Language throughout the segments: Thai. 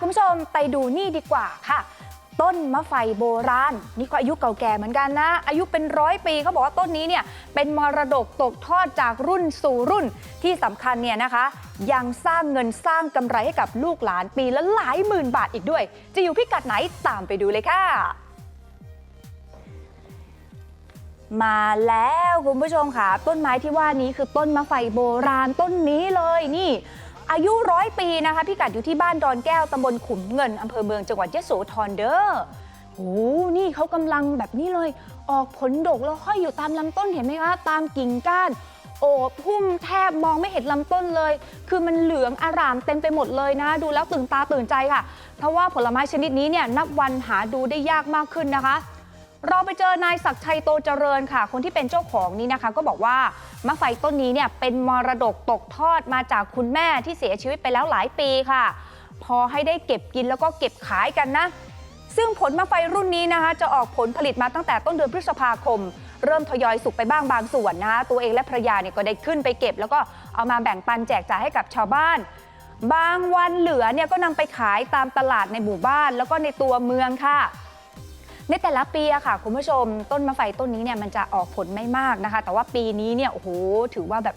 คุณผู้ชมไปดูนี่ดีกว่าค่ะ ต้นมะไฟโบราณ นี่ก็อายุเก่าแก่เหมือนกันนะ อายุเป็นร้อยปีเขาบอกว่าต้นนี้เนี่ยเป็นมรดกตกทอดจากรุ่นสู่รุ่นที่สำคัญเนี่ยนะคะ ยังสร้างเงินสร้างกำไรให้กับลูกหลานปีละหลายหมื่นบาทอีกด้วย จะอยู่พิกัดไหนตามไปดูเลยค่ะ มาแล้วคุณผู้ชมค่ะ ต้นไม้ที่ว่านี้คือต้นมะไฟโบราณต้นนี้เลยนี่ อายุร้อยปีนะคะ พิกัดอยู่ที่บ้านดอนแก้วตำบลขุมเงินอำเภอเมืองจังหวัดยะโสธรเด้อโอ้นี่เขากำลังแบบนี้เลย ออกผลดกแล้วห้อยอยู่ตามลำต้นเห็นไหมคะ ตามกิ่งก้าน โอบหุ้มแทบมองไม่เห็นลำต้นเลย คือมันเหลืองอารามเต็มไปหมดเลยนะ ดูแล้วตื่นตาตื่นใจค่ะ เพราะว่าผลไม้ชนิดนี้เนี่ยนับวันหาดูได้ยากมากขึ้นนะคะ เราไปเจอนายศักชัยโตเจริญค่ะ คนที่เป็นเจ้าของนี้นะคะ ก็บอกว่ามะไฟต้นนี้เนี่ยเป็นมรดกตกทอดมาจากคุณแม่ที่เสียชีวิตไปแล้วหลายปีค่ะ พอให้ได้เก็บกินแล้วก็เก็บขายกันนะ ซึ่งผลมะไฟรุ่นนี้นะคะ จะออกผลผลิตมาตั้งแต่ต้นเดือนพฤษภาคม เริ่มทยอยสุกไปบ้างบางส่วนนะคะตัวเองและภรรยาเนี่ยก็ได้ขึ้นไปเก็บ แล้วก็เอามาแบ่งปันแจกจ่ายให้กับชาวบ้านบางวันเหลือเนี่ยก็นำไปขายตามตลาดในหมู่บ้าน แล้วก็ในตัวเมืองค่ะ ในแต่ละปีอะค่ะคุณผู้ชมต้นมะไฟต้นนี้เนี่ยมันจะออกผลไม่มากนะคะ แต่ว่าปีนี้เนี่ยโอ้โหถือว่าแบบ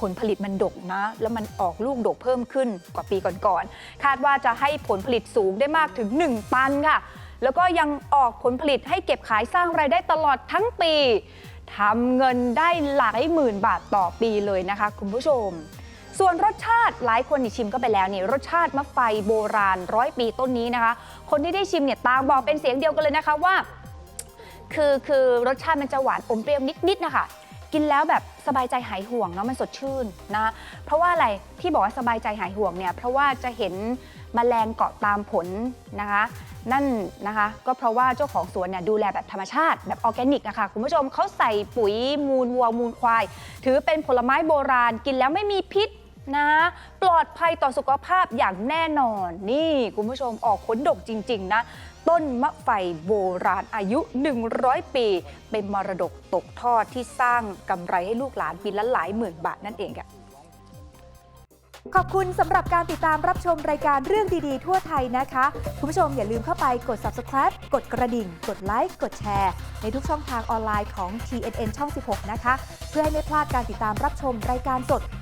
ผลผลิตมันดกนะ แล้วมันออกลูกดกเพิ่มขึ้นกว่าปีก่อนๆ คาดว่าจะให้ผลผลิตสูงได้มากถึง 1 ตันค่ะ แล้วก็ยังออกผลผลิตให้เก็บขายสร้างรายได้ตลอดทั้งปีทำเงินได้หลายหมื่นบาทต่อปีเลยนะคะ คุณผู้ชม ส่วนรสชาติหลายคนนี่ชิมก็ไปแล้วนี่รสชาติมะไฟโบราณร้อยปีต้นนี้นะคะ คนที่ได้ชิมเนี่ยต่างบอกเป็นเสียงเดียวกันเลยนะคะว่า คือคือรสชาติมันจะหวานอมเปรี้ยวนิดๆนะคะกินแล้วแบบสบายใจหายห่วงเนาะมันสดชื่นนะเพราะว่าอะไรที่บอกว่าสบายใจหายห่วงเนี่ยเพราะว่าจะเห็นมแมลงเกาะตามผลนะคะ นั่นนะคะก็เพราะว่าเจ้าของสวนเนี่ยดูแลแบบธรรมชาติแบบออร์แกนิกอะคะคุณผู้ชมเขาใส่ปุ๋ยมูลวัวมูลควาย ถือเป็นผลไม้โบราณกินแล้วไม่มีพิษ นะ ปลอดภัยต่อสุขภาพอย่างแน่นอน นี่คุณผู้ชมออกผลดกจริง ๆ นะ ต้นมะไฟโบราณอายุ 100 ปี เป็นมรดกตกทอดที่สร้างกำไรให้ลูกหลานปีละหลายหมื่นบาทนั่นเองค่ะขอบคุณสำหรับการติดตามรับชมรายการเรื่องดีๆ ทั่วไทยนะคะ คุณผู้ชมอย่าลืมเข้าไปกด subscribe กดกระดิ่ง กดไลค์ กดแชร์ ในทุกช่องทางออนไลน์ของ TNN ช่อง 16 นะคะ เพื่อให้ไม่พลาดการติดตามรับชมรายการสด